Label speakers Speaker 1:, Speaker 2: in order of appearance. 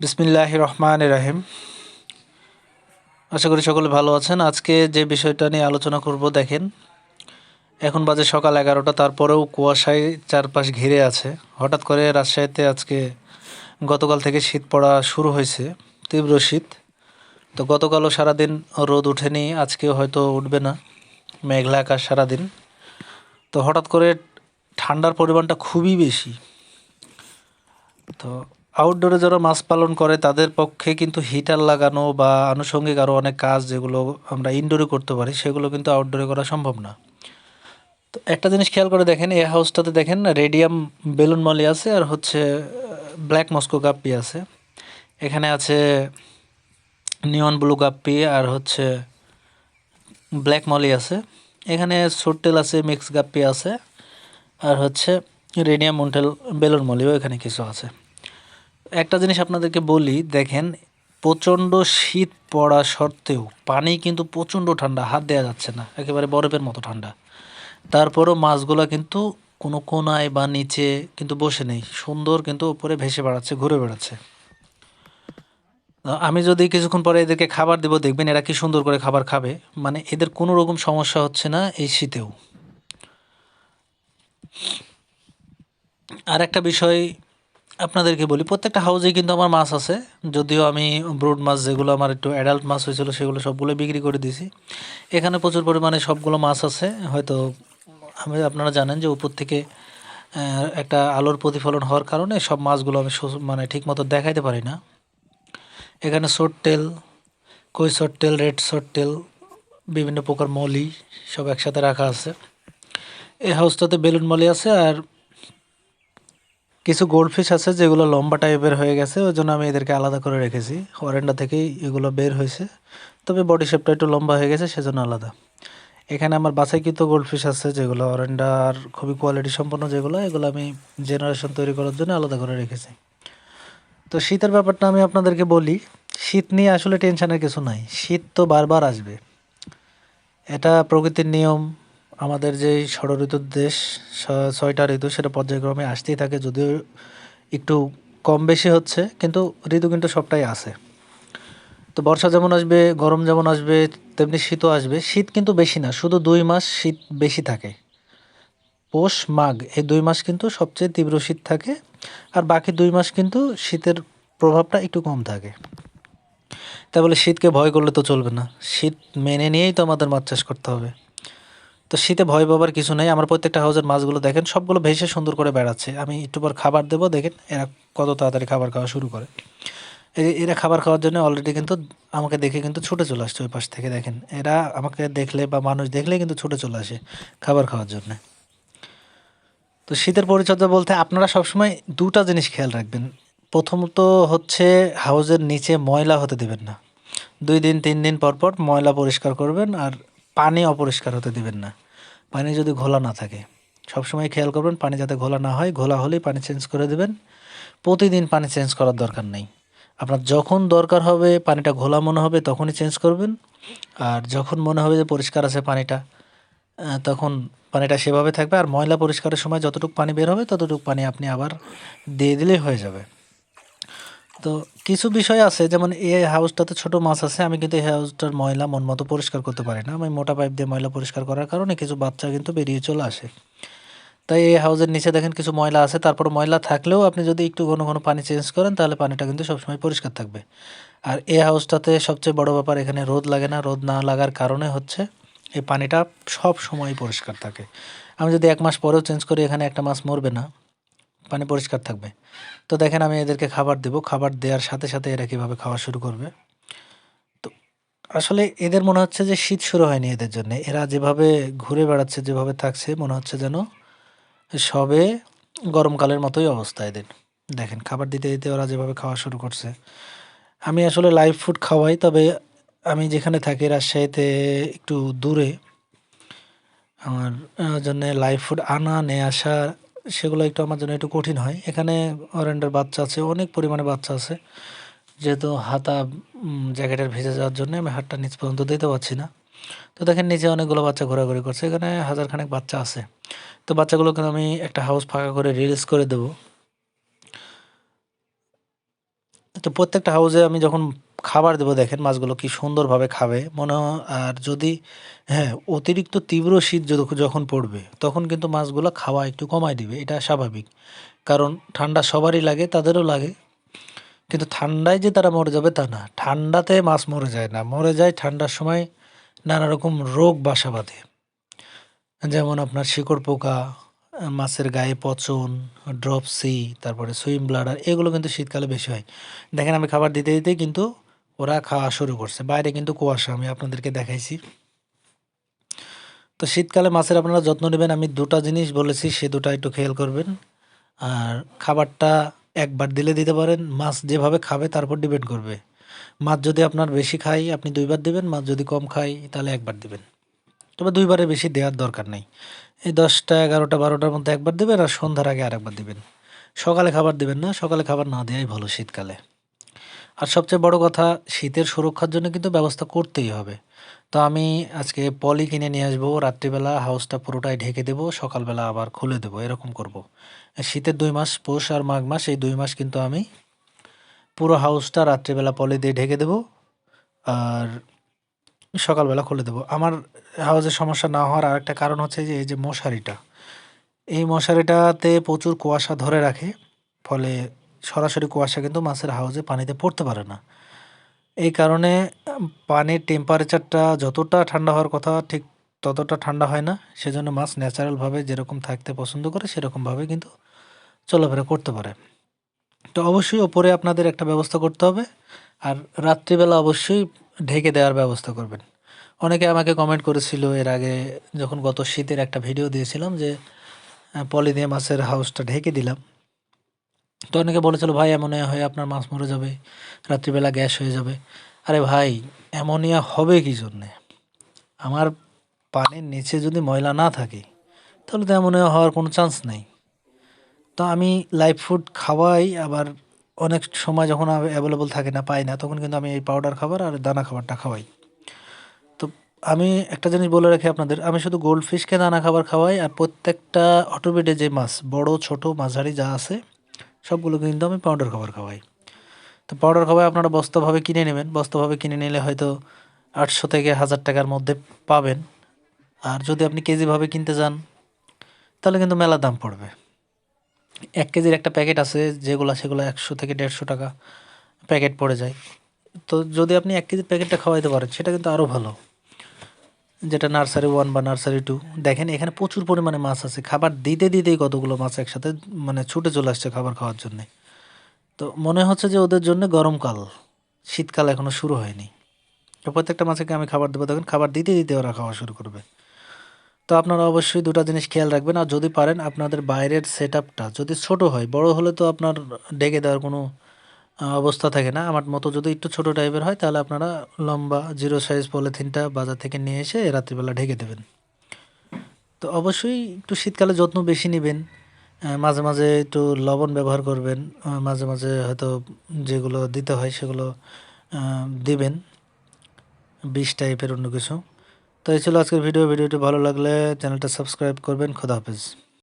Speaker 1: বিসমিল্লাহ রহমান রাহিম। আশা করি সকলে ভালো আছেন। আজকে যে বিষয়টা নিয়ে আলোচনা করব, দেখেন, এখন বাজে সকাল এগারোটা, তারপরেও কুয়াশায় চারপাশ ঘিরে আছে। হঠাৎ করে রাজশাহীতে আজকে গতকাল থেকে শীত পড়া শুরু হয়েছে, তীব্র শীত। তো গতকালও সারাদিন রোদ উঠেনি আজকেও হয়তো উঠবে না, মেঘলা আকাশ সারাদিন। তো হঠাৎ করে ঠান্ডার পরিমাণটা খুবই বেশি। তো আউটডোরে যারা মাছ পালন করে, তাদের পক্ষে কিন্তু হিটার লাগানো বা আনুষঙ্গিক আরও অনেক কাজ যেগুলো আমরা ইনডোরে করতে পারি, সেগুলো কিন্তু আউটডোরে করা সম্ভব না। তো একটা জিনিস খেয়াল করে দেখেন, এই হাউসটাতে দেখেন রেডিয়াম বেলুন মলি আছে আর হচ্ছে ব্ল্যাক মস্কো গাপ্পি আছে। এখানে আছে নিয়ন ব্লু গাপ্পি আর হচ্ছে ব্ল্যাক মলি আছে। এখানে সোট্টেল আছে মিক্স গাপ্পি আছে, আর হচ্ছে রেডিয়াম মন্টেল বেলুন মলিও এখানে কিছু আছে। একটা জিনিস আপনাদেরকে বলি, দেখেন, প্রচণ্ড শীত পড়া সত্ত্বেও পানি কিন্তু প্রচণ্ড ঠান্ডা, হাত দেওয়া যাচ্ছে না, একেবারে বরফের মতো ঠান্ডা। তারপরও মাছগুলো কিন্তু কোনো কোনায় বা নিচে কিন্তু বসে নেই, সুন্দর কিন্তু উপরে ভেসে বেড়াচ্ছে, ঘুরে বেড়াচ্ছে। আমি যদি কিছুক্ষণ পরে এদেরকে খাবার দেবো, দেখবেন এরা কি সুন্দর করে খাবার খাবে মানে এদের কোনো রকম সমস্যা হচ্ছে না এই শীতেও। আর একটা বিষয় আপনাদেরকে বলি, প্রত্যেকটা হাউজেই কিন্তু আমার মাছ আছে। যদিও আমি ব্রুড মাছ যেগুলো আমার একটু অ্যাডাল্ট মাছ হয়েছিল, সেগুলো সবগুলো বিক্রি করে দিয়েছি। এখানে প্রচুর পরিমাণে সবগুলো মাছ আছে। হয়তো আমি, আপনারা জানেন যে উপর থেকে একটা আলোর প্রতিফলন হওয়ার কারণে সব মাছগুলো আমি মানে ঠিকমতো দেখাইতে পারি না। এখানে তেল কই তেল রেড তেল বিভিন্ন প্রকার মলি সব একসাথে রাখা আছে। এই হাউসটাতে বেলুন মলি আছে আর কিছু গোল্ডফিশ আছে যেগুলো লম্বা টাইপের হয়ে গেছে, ওই জন্য আমি এদেরকে আলাদা করে রেখেছি। ওয়ারেন্ডা থেকেই এগুলো বের হয়েছে। তবে বডি শেপটা একটু লম্বা হয়ে গেছে, সেজন্য আলাদা। এখানে আমার বাছাইকৃত গোল্ডফিশ আছে যেগুলো অরেন্ডার খুবই কোয়ালিটি সম্পন্ন যেগুলো, এগুলো আমি জেনারেশন তৈরি করার জন্য আলাদা করে রেখেছি। তো শীতের ব্যাপারটা আমি আপনাদেরকে বলি, শীত নিয়ে আসলে টেনশনের কিছু নাই। শীত তো বারবার আসবে। এটা প্রকৃতির নিয়ম আমাদের যে ষড় ঋতুর দেশ ছয়টা ঋতু সেটা পর্যায়ক্রমে আসতেই থাকে, যদিও একটু কম বেশি হচ্ছে, কিন্তু ঋতু কিন্তু সবটাই আছে। তো বর্ষা যেমন আসবে, গরম যেমন আসবে, তেমনি শীতও আসবে। শীত কিন্তু বেশি না, শুধু দুই মাস শীত বেশি থাকে। পৌষ, মাঘ, এই দুই মাস কিন্তু সবচেয়ে তীব্র শীত থাকে, আর বাকি দুই মাস কিন্তু শীতের প্রভাবটা একটু কম থাকে। তাই বলে শীতকে ভয় করলে তো চলবে না। শীত মেনে নিয়েই তো আমাদের মাছ চাষ করতে হবে। তো শীতে ভয় পাবার কিছু নেই। আমার প্রত্যেকটা হাউসের মাছগুলো দেখেন, সবগুলো ভেসে সুন্দর করে বেড়াচ্ছে। আমি একটু পর খাবার দেবো, দেখেন এরা কত তাড়াতাড়ি খাবার খাওয়া শুরু করে। এরা খাবার খাওয়ার জন্য অলরেডি কিন্তু আমাকে দেখে কিন্তু ছুটে চলে আসছে ওই পাশ থেকে, দেখেন। এরা আমাকে দেখলে বা মানুষ দেখলে কিন্তু ছুটে চলে আসে খাবার খাওয়ার জন্য। তো শীতের পরিচর্যা বলতে আপনারা সবসময় দুটা জিনিস খেয়াল রাখবেন। প্রথমত হচ্ছে হাউজের নিচে ময়লা হতে দেবেন না। দুই দিন, তিন দিন পর পর ময়লা পরিষ্কার করবেন আর পানি অপরিষ্কার হতে দিবেন না। পানি যদি ঘোলা না থাকে। সবসময় খেয়াল করবেন, পানি যাতে ঘোলা না হয়, ঘোলা হলেই পানি চেঞ্জ করে দেবেন। প্রতিদিন পানি চেঞ্জ করার দরকার নেই। আপনার যখন দরকার হবে, পানিটা ঘোলা মনে হবে, তখনই চেঞ্জ করবেন। আর যখন মনে হবে যে পরিষ্কার আছে পানিটা তখন পানিটা সেভাবে থাকবে। আর ময়লা পরিষ্কারের সময় যতটুকু পানি বের হবে, ততটুকু পানি আপনি আবার দিয়ে দিলেই হয়ে যাবে। তো কিছু বিষয় আছে, যেমন এই হাউসটাতে ছোট মাছ আছে, আমি কিন্তু এই হাউসটার ময়লা মন মতো পরিষ্কার করতে পারি না। আমি মোটা পাইপ দিয়ে ময়লা পরিষ্কার করার কারণে কিছু বাচ্চা কিন্তু বেরিয়ে চলে আসে। তাই এই হাউসের নিচে দেখেন কিছু ময়লা আছে, তারপর ময়লা থাকলেও আপনি যদি একটু ঘন ঘন পানি চেঞ্জ করেন, তাহলে পানিটা কিন্তু সবসময় পরিষ্কার থাকবে। আর এই হাউসটাতে সবচেয়ে বড় ব্যাপার, এখানে রোদ লাগে না, রোদ না লাগার কারণে হচ্ছে এই পানিটা সব সময় পরিষ্কার থাকে। আমি যদি এক মাস পরেও চেঞ্জ করি, এখানে একটা মাছ মরবে না। পানি পরিষ্কার থাকবে। তো দেখেন আমি এদেরকে খাবার দেব। খাবার দেওয়ার সাথে সাথে এরা কীভাবে খাওয়া শুরু করবে। তো আসলে এদের মনে হচ্ছে যে শীত শুরু হয়নি এদের জন্য। এরা যেভাবে ঘুরে বেড়াচ্ছে, যেভাবে থাকছে, মনে হচ্ছে যেন সবে গরমকালের মতোই অবস্থা এদের। দেখেন, খাবার দিতে দিতে ওরা যেভাবে খাওয়া শুরু করছে। আমি আসলে লাইভ ফুড খাওয়াই, তবে আমি যেখানে থাকি রাজশাহীতে একটু দূরে। আমার জন্য লাইভ ফুড আনা, নিয়ে আসা সেগুলো একটু আমার জন্য একটু কঠিন হয়। এখানে অরেন্ডার বাচ্চা আছে, অনেক পরিমাণে বাচ্চা আছে। যেহেতু হাতা জ্যাকেটের ভেজে যাওয়ার জন্য আমি হাতটা নিচ পর্যন্ত দিতে পারছি না। তো দেখেন নিচে অনেকগুলো বাচ্চা ঘোরাঘুরি করছে, এখানে হাজার খানেক বাচ্চা আছে। তো বাচ্চাগুলোকে আমি একটা হাউস ফাঁকা করে রিলিজ করে দেব। তো প্রত্যেকটা হাউসে আমি যখন খাবার দেবো, দেখেন মাছগুলো কি সুন্দরভাবে খাবে। মনে আর যদি হ্যাঁ অতিরিক্ত তীব্র শীত যখন পড়বে, তখন কিন্তু মাছগুলো খাওয়া একটু কমায় দিবে, এটা স্বাভাবিক। কারণ ঠান্ডা সবারই লাগে, তাদেরও লাগে। কিন্তু ঠান্ডায় যে তারা মরে যাবে তা না। ঠান্ডাতে মাছ মরে যায় না। মরে যায় ঠান্ডার সময় নানা রকম রোগ বাসা বাঁধে। যেমন আপনার শিকড় পোকা, মাছের গায়ে পচন ড্রপসি তারপরে সুইম ব্লাডার, এগুলো কিন্তু শীতকালে বেশি হয়। দেখেন আমি খাবার দিতে দিতে কিন্তু ওরা খাওয়া শুরু করছে। বাইরে কিন্তু কুয়াশা, আমি আপনাদেরকে দেখাইছি। তো শীতকালে মাছের আপনারা যত্ন নেবেন। আমি দুটো জিনিস বলেছি, সে দুটো একটু খেয়াল করবেন। আর খাবারটা একবার দিলে দিতে পারেন। মাছ যেভাবে খাবে, তারপর ডিপেন্ড করবে। মাছ যদি আপনার বেশি খাই আপনি দুইবার দেবেন। মাছ যদি কম খাই তাহলে একবার দেবেন। তবে দুইবারের বেশি দেওয়ার দরকার নেই। এই দশটা, এগারোটা, বারোটার মধ্যে একবার দেবেন আর সন্ধ্যার আগে আর একবার দিবেন। সকালে খাবার দেবেন না, সকালে খাবার না দেওয়াই ভালো শীতকালে। আর সবচেয়ে বড় কথা, শীতের সুরক্ষার জন্য কিন্তু ব্যবস্থা করতেই হবে তো আমি আজকে পলি কিনে নিয়ে আসব, রাত্রিবেলা হাউসটা পুরোটাই ঢেকে দেবো, সকালবেলা আবার খুলে দেবো, এরকম করব। শীতের দুই মাস, পৌষ আর মাঘ মাস, এই দুই মাস কিন্তু আমি পুরো হাউসটা রাত্রিবেলা পলি দিয়ে ঢেকে দেবো আর সকালবেলা খুলে দেবো আমার হাউসের সমস্যা না হওয়ার আরেকটা কারণ হচ্ছে যে, এই যে মশারিটা, এই মশারিটাতে প্রচুর কুয়াশা ধরে রাখে, ফলে সরাসরি কুয়াশা কিন্তু মাছের হাউজে পানিতে পড়তে পারে না। এই কারণে পানির টেম্পারেচারটা যতটা ঠান্ডা হওয়ার কথা, ঠিক ততটা ঠান্ডা হয় না। সেজন্য মাছ ন্যাচারালভাবে যেরকম থাকতে পছন্দ করে, সেরকমভাবে কিন্তু চলাফেরা করতে পারে। তো অবশ্যই ওপরে আপনাদের একটা ব্যবস্থা করতে হবে। আর রাত্রিবেলা অবশ্যই ঢেকে দেওয়ার ব্যবস্থা করবেন। অনেকে আমাকে কমেন্ট করেছিল এর আগে, যখন গত শীতের একটা ভিডিও দিয়েছিলাম যে পলি দিয়ে মাছের হাউসটা ঢেকে দিলাম। তো অনেকে বলেছিল, ভাই, অ্যামোনিয়া হয়ে আপনার মাছ মরে যাবে, রাত্রিবেলা গ্যাস হয়ে যাবে। আরে ভাই, অ্যামোনিয়া হবে কি জন্যে? আমার পানির নিচে যদি ময়লা না থাকে, তাহলে তো অ্যামোনিয়া হওয়ার কোনো চান্স নেই। তো আমি লাইফ ফুড খাওয়াই, আবার অনেক সময় যখন অ্যাভেলেবল থাকে না, পাই না, তখন কিন্তু আমি এই পাউডার খাবার আর দানা খাবারটা খাওয়াই। তো আমি একটা জিনিস বলে রাখি আপনাদের, আমি শুধু গোল্ড ফিশকে দানা খাবার খাওয়াই, আর প্রত্যেকটা অটোমেটে যে মাছ, বড়, ছোট, মাঝারি যা আছে সবগুলো কিন্তু আমি পাউডার খাবার খাওয়াই। তো পাউডার খাবার আপনারা বস্তাভাবে কিনে নেবেন। বস্তাভাবে কিনে নিলে হয়তো আটশো থেকে হাজার টাকার মধ্যে পাবেন। আর যদি আপনি কেজিভাবে কিনতে যান, তাহলে কিন্তু মেলা দাম পড়বে। এক কেজির একটা প্যাকেট আছে, যেগুলো সেগুলো একশো থেকে দেড়শো টাকা প্যাকেট পড়ে যায়। তো যদি আপনি এক কেজির প্যাকেটটা খাওয়াইতে পারেন, সেটা কিন্তু আরও ভালো। যেটা নার্সারি ওয়ান বা নার্সারি টু। দেখেন, এখানে প্রচুর পরিমাণে মাছ আছে। খাবার দিতে দিতেই কতগুলো মাছ একসাথে মানে ছুটে চলে আসছে খাবার খাওয়ার জন্যে। তো মনে হচ্ছে যে ওদের জন্য গরমকাল শীতকাল এখনও শুরু হয়নি। তো প্রত্যেকটা মাছকে আমি খাবার দেবো। দেখেন, খাবার দিতে দিতে ওরা খাওয়া শুরু করবে। তো আপনারা অবশ্যই দুটো জিনিস খেয়াল রাখবেন। আর যদি পারেন, আপনাদের বাইরের সেট যদি ছোটো হয়, বড় হলে তো আপনার ডেকে দেওয়ার কোনো অবস্থা থাকে না। আমার মতো যদি একটু ছোটো টাইপের হয়, তাহলে আপনারা লম্বা জিরো সাইজ পলিথিনটা বাজার থেকে নিয়ে এসে রাত্রিবেলা ঢেকে দেবেন। তো অবশ্যই একটু শীতকালে যত্ন বেশি নেবেন। মাঝে মাঝে একটু লবণ ব্যবহার করবেন। মাঝে মাঝে হয়তো যেগুলো দিতে হয়, সেগুলো দিবেন। বিষ টাইপের অন্য কিছু। তো এই ছিল আজকের ভিডিও ভিডিওটি ভালো লাগলে চ্যানেলটা সাবস্ক্রাইব করবেন। খোদা হাফেজ।